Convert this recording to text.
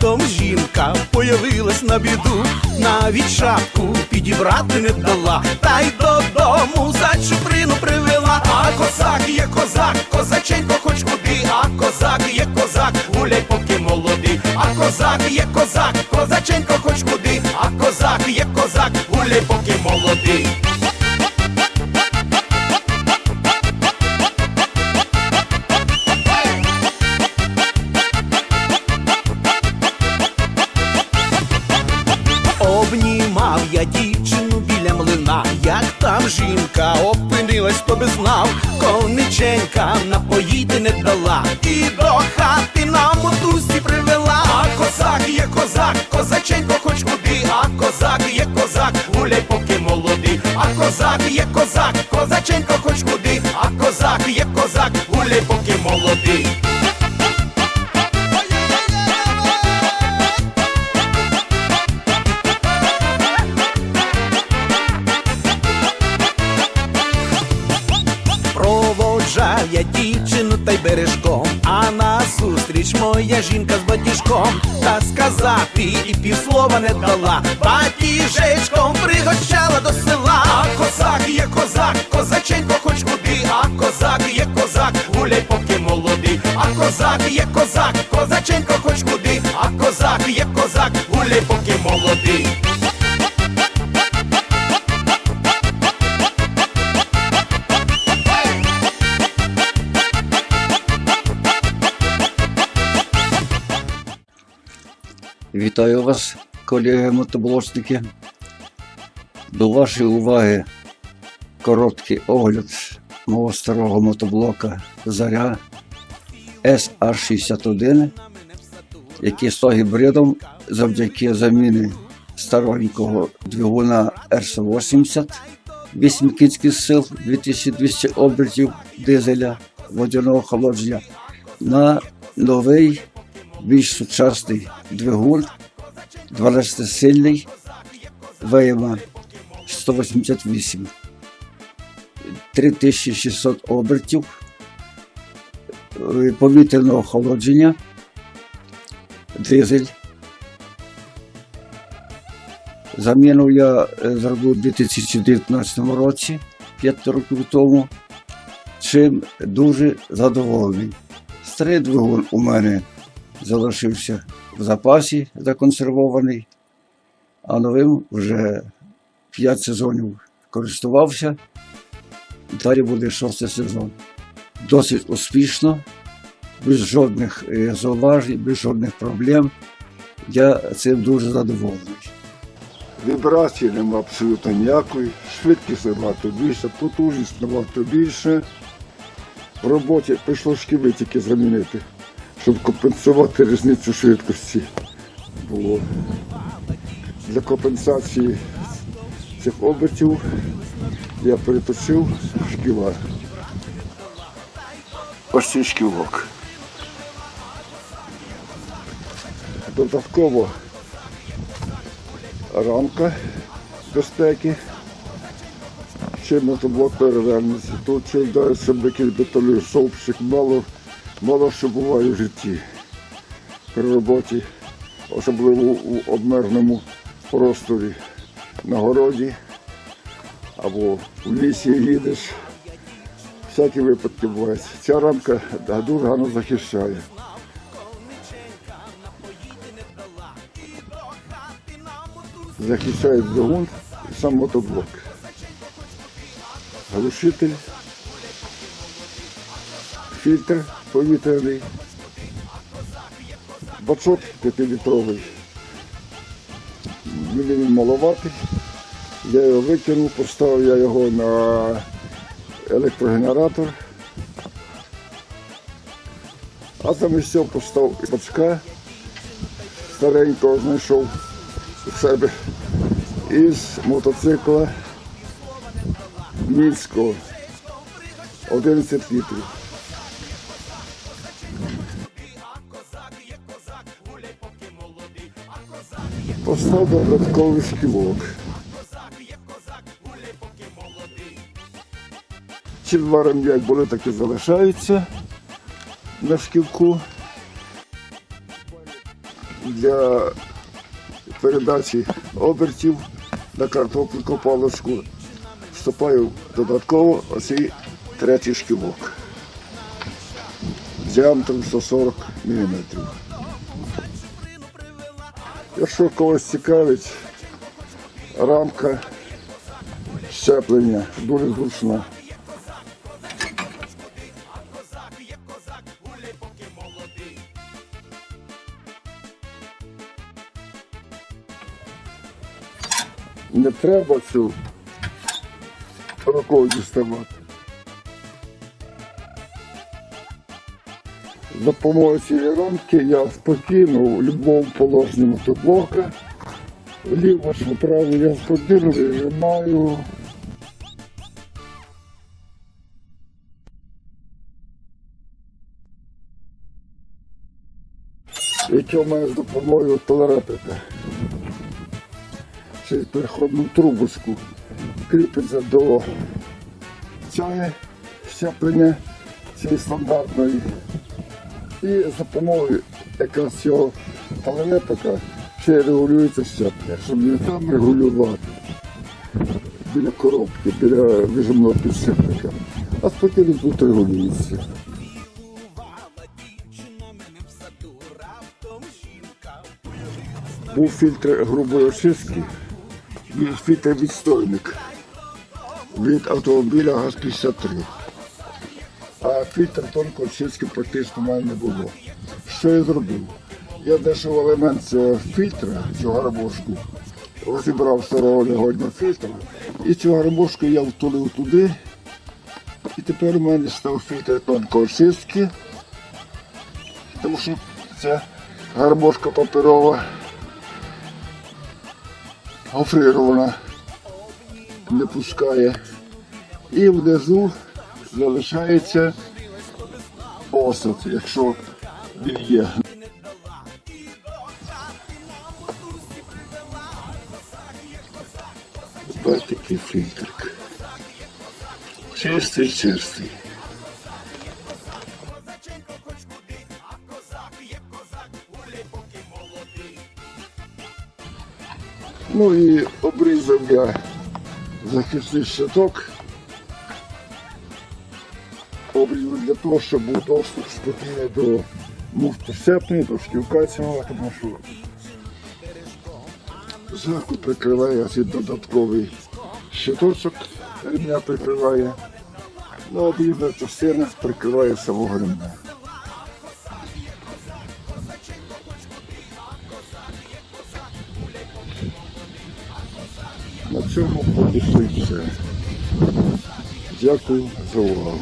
раптом жінка появилась на біду, навіть шапку підібрати не дала, та й додому за чуприну привела. А козак є козак, козаченько хоч куди, а козак є козак, гуляй поки молодий, а козак є козак, козаченько хоч куди, а козак є козак, гуляй поки молодий. Жінка опинилась, хто би знав, кониченька напоїти не дала, і до хати на мотузці привела. А козак є козак, козаченько хоч куди, а козак є козак, гуляй поки молодий, а козак є козак, козаченько хоч куди, а козак є козак, гуляй поки молодий. Дівчину та й бережком, а назустріч моя жінка з батіжком, та сказати і півслова не дала, батіжечком пригощала до села. А козак є козак, козаченько хоч куди, а козак є козак, гуляй поки молодий, а козак є козак, козаченько хоч куди, а козак є козак, гуляй поки молодий. Вітаю вас, колеги мотоблочники. До вашої уваги короткий огляд мого старого мотоблока Заря SR61, який став гібридом завдяки заміни старенького двигуна RC80, 8 кінських сил, 2200 обертів дизеля водяного охолодження на новий більш сучасний двигун, 12-сильний ВМА 188, 3600 обертів, е, повітряного охолодження, дизель. Заміну я зробив у 2019 році, 5 років тому, чим дуже задоволений. Старий двигун у мене залишився в запасі законсервований, а новим вже 5 сезонів користувався. Далі буде шостий сезон. Досить успішно, без жодних е, зауважень, без жодних проблем. Я цим дуже задоволений. Вібрації нема абсолютно ніякої, швидкість набагато більше, потужність набагато більше. В роботі прийшло шківи тільки замінити, щоб компенсувати різницю швидкості. Було. Для компенсації цих обертів я переточив шківа. Ось цей шківок. Додатково рамка безпеки. Ще мотоблок перевернеться. Тут ще вдарить себе деталі совпчик, мало, мало що буває в житті. При роботі, особливо у обмеженому просторі на городі або в лісі їдеш. Всякі випадки бувають. Ця рамка дуже гарно захищає. захищає двигун і сам мотоблок. Глушитель, фільтр повітряний, бачок 5-літровий. Мені він маловатий. Я його викинув, поставив я його на електрогенератор. А замість цього поставив бачка старенького знайшов у себе із мотоцикла Мінського 11 літрів. Поставив додатковий шкілок. Ці два ремня як були, так і залишаються на шкілку. для передачі обертів на картопельку паличку вступаю додатково оцей третій шківок діаметром 140 мм. Якщо когось цікавить, рамка щеплення дуже зручна. Не треба цю рукою діставати. Допомогою цієї рамки я спокійно в будь-якому положенні мотоблока, вліво чи вправо я спокійно вижимаю. Яке в мене з допомогою телерепета. Через переходну трубочку кріпиться до цієї щеплення цієї стандартної. І за допомогою якраз цього талерепика ще регулюється щеплення, щоб не там регулювати біля коробки, біля вижимного підшипника, а спокійно тут регулюється. Був фільтр грубої очистки, є фільтр відстойник від автомобіля ГАЗ-53. А фільтр тонкої очистки практично в не було. Що я зробив? Я знайшов елемент цього фільтра, цього гармошку, розібрав старого негодного фільтра, і цю гармошку я втулив туди. І тепер у мене став фільтр тонкої очистки, тому що це гармошка паперова, гофрирована, не пускає. І внизу залишається осад, якщо він є. Такий фільтрик. Чистий, чистий. Ну і обрізав я захисний щиток. Обрізав для того, щоб був доступ спокійно до муфти сцепної, до шківка цього, тому що зверху прикриває додатковий щиточок, ремня прикриває. Ну, обрізана частина прикриває самого ремня. На цьому все. Дякую за увагу.